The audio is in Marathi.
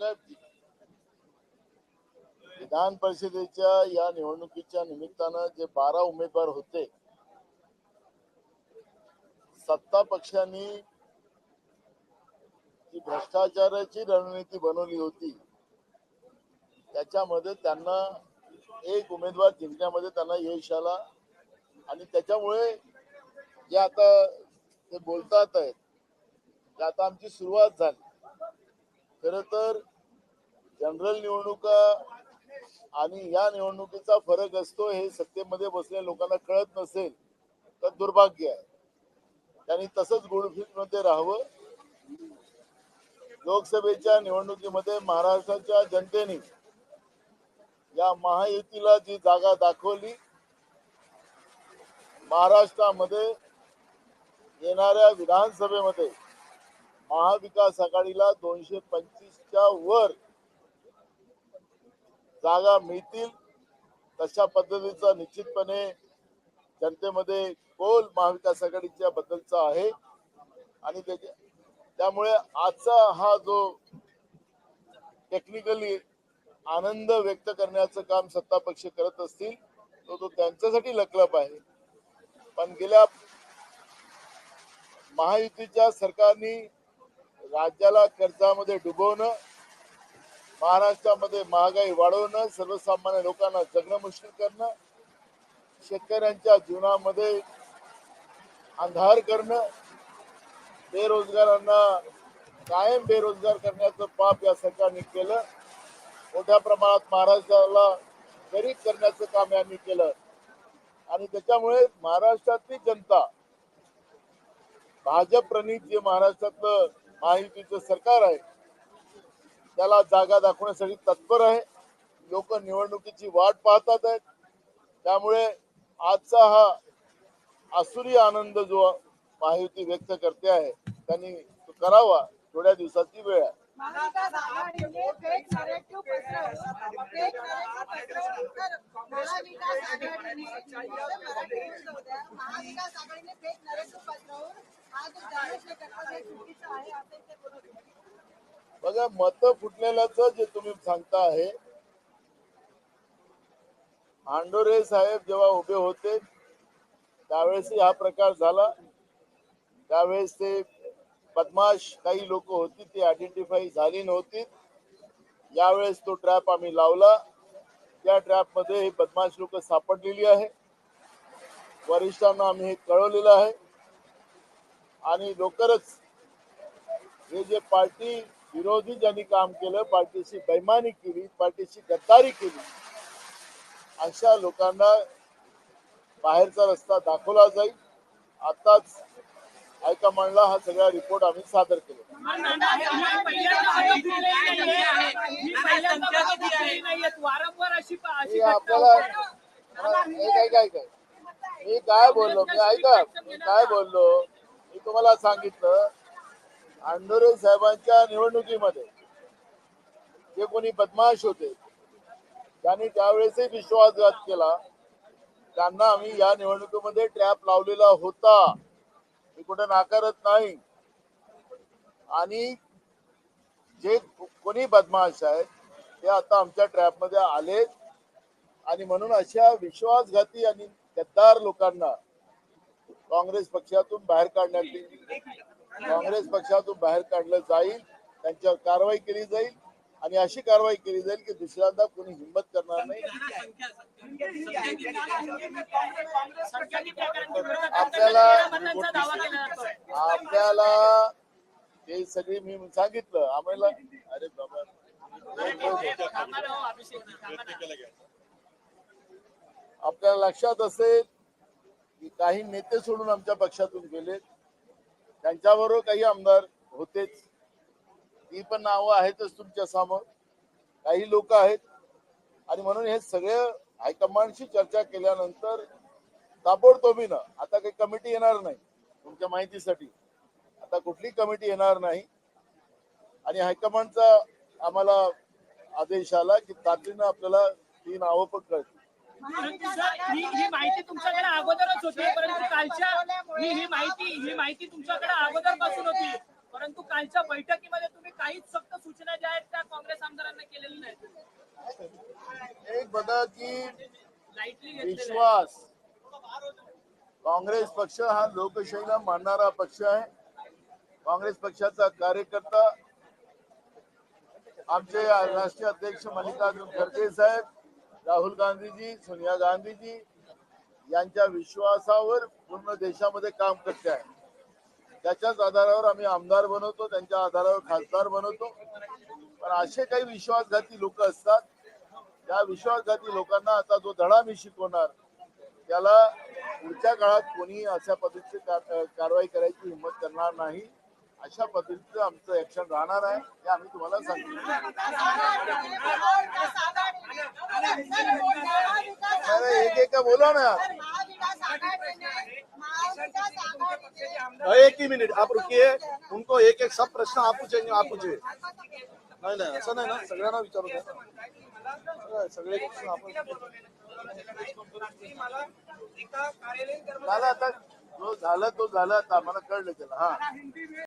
बघा. विधान परिषदेच्या या निवडणुकीच्या निमित्तानं जे बारा उमेदवार होते सत्ता पक्षांनी जी भ्रष्टाचाराची रणनीती बनवली होती त्याच्यामध्ये त्यांना एक उमेदवार जिंकण्यामध्ये त्यांना यश आला. आणि त्याच्यामुळे जे आता ते बोलतात आहेत आता आमची सुरुवात झाली. खर तर जनरल निवडणुका आणि या निवडणुकीचा फरक असतो हे सत्तेमध्ये बसलेल्या लोकांना कळत नसेल तर दुर्भाग्य आहे. त्यांनी तसंच गुडफिटमध्ये राहावं. लोकसभेच्या निवडणुकीमध्ये महाराष्ट्राच्या जनतेने या महायुतीला जी जागा दाखवली महाराष्ट्रामध्ये येणाऱ्या विधानसभेमध्ये महाविकास आघाडीला दोनशे पंचवीसच्या वर जागा मिळतील तशा पद्धतीचा निश्चितपणे जनतेमध्ये कोल महाविकास आघाडीच्या बद्दलचा आहे. आणि त्याच्या त्यामुळे आजचा हा जो टेक्निकली आनंद व्यक्त करण्याचं काम सत्ता पक्ष करत असतील तो तो त्यांच्यासाठी लकलप आहे. पण गेल्या महायुतीच्या सरकारने राज्याला कर्जामध्ये डुबवणं महाराष्ट्रामध्ये महागाई वाढवणं सर्वसामान्य लोकांना जगणं मुश्किल करणं शेतकऱ्यांच्या जीवनामध्ये अंधार करणं बेरोजगारांना कायम बेरोजगार करण्याचं पाप या सरकारने केलं. मोठ्या प्रमाणात महाराष्ट्राला गरीब करण्याचं काम यांनी केलं. आणि त्याच्यामुळे महाराष्ट्रातली जनता भाजप प्रणित जे महाराष्ट्रातलं महायुतीचं सरकार आहे त्याला जागा दाखवण्यासाठी तत्पर आहे. लोक निवडणुकीची वाट पाहतात आहेत. त्यामुळे आजचा हा आसुरी आनंद जो महायुती व्यक्त करते आहे त्यांनी तो करावा. थोड्या दिवसाची वेळ आहे. महाविकास आघाडीने बघा मत फुटलेल्याच जे तुम्ही सांगता आहे आंडोरे साहेब जेव्हा उभे होते त्यावेळेस हा प्रकार झाला. त्यावेळेस ते बदमाश काही लोक होती ती आयडेंटिफाय झाली नव्हती. यावेळेस तो ट्रॅप आम्ही लावला. त्या ट्रॅपमध्ये हे बदमाश लोक सापडलेली आहे. वरिष्ठांना आम्ही हे कळवलेलं आहे. आणि लवकरच हे जे पार्टी विरोधी ज्यांनी काम केलं पार्टीशी बैमानी केली पार्टीशी गद्दारी केली अशा लोकांना बाहेरचा रस्ता दाखवला जाईल. आताच हायकमांडला हा सगळा रिपोर्ट आम्ही सादर केला. मी आपल्याला काय? मी काय बोललो? मी ऐका मी काय बोललो? मी तुम्हाला सांगितलं आंडोरे साहेबांच्या निवडणुकीमध्ये जे कोणी बदमाश होते त्यांनी त्यावेळेसही विश्वासघात केला. त्यांना आम्ही या निवडणुकीमध्ये ट्रॅप लावलेला होता. मी कुठे नाकारत नाही. आणि जे कोणी बदमाश आहेत ते आता आमच्या ट्रॅपमध्ये आले. आणि म्हणून अशा विश्वासघाती आणि गद्दार लोकांना काँग्रेस पक्षातून बाहेर काढण्यात काँग्रेस पक्षातून बाहेर काढलं जाईल त्यांच्यावर कारवाई केली जाईल आणि अशी कारवाई केली जाईल की दुसऱ्यांदा कोणी हिंमत करणार नाही. आपल्याला आपल्याला ते सगळी मी सांगितलं. आम्हाला अरे बाबा. आपल्याला लक्षात असेल की काही नेते सोडून आमच्या पक्षातून गेले त्यांच्याबरोबर काही आमदार होतेच. ती पण नावं आहेतच तुमच्यासमोर. काही लोक आहेत. आणि म्हणून हे सगळे हायकमांडशी चर्चा केल्यानंतर ताबडतोबीनं आता काही कमिटी येणार नाही तुमच्या माहितीसाठी. आता कुठली कमिटी येणार नाही. आणि हायकमांडचा आम्हाला आदेश आला की तातडीनं आपल्याला ती नावं पण कळतील. ही माहिती तुमच्याकडे अगोदरच होती परंतु कालच्या ही ही माहिती ही माहिती तुमच्याकडे अगोदरपासून होती. परंतु कालच्या बैठकीमध्ये तुम्ही काहीच फक्त सूचना ज्या आहेत त्या काँग्रेस आमदारांना केलेल्या नाहीत. एक बघा की विश्वास. काँग्रेस पक्ष हा लोकशाहीला मानणारा पक्ष आहे. काँग्रेस पक्षाचा कार्यकर्ता आमचे राष्ट्रीय अध्यक्ष मल्लिकार्जुन खरगे साहेब राहुल गांधीजी सोनिया गांधीजी यांच्या विश्वासावर पूर्ण देशामध्ये काम करते आहे. त्याच्याच आधारावर आम्ही आमदार बनवतो त्यांच्या आधारावर खासदार बनवतो. पण असे काही विश्वासघाती लोक असतात त्या विश्वासघाती लोकांना आता जो धडा मी शिकवणार त्याला पुढच्या काळात कोणी अशा पद्धतीची कारवाई करायची हिंमत करणार नाही. अशा पद्धतीचं आमचं ऍक्शन राहणार आहे हे आम्ही तुम्हाला सांगतो. अरे एक एक बोला ना. एक ही मिनिट आप रुकिए। उनको एक एक सब प्रश्न आप पूछेंगे आप पूछिए। नाही नाही असं नाही ना सगळ्यांना विचारू द्या। सगळे- सगळे प्रश्न आपण झालं आता जो झालं तो झालं आता आम्हाला कळलं त्याला हा.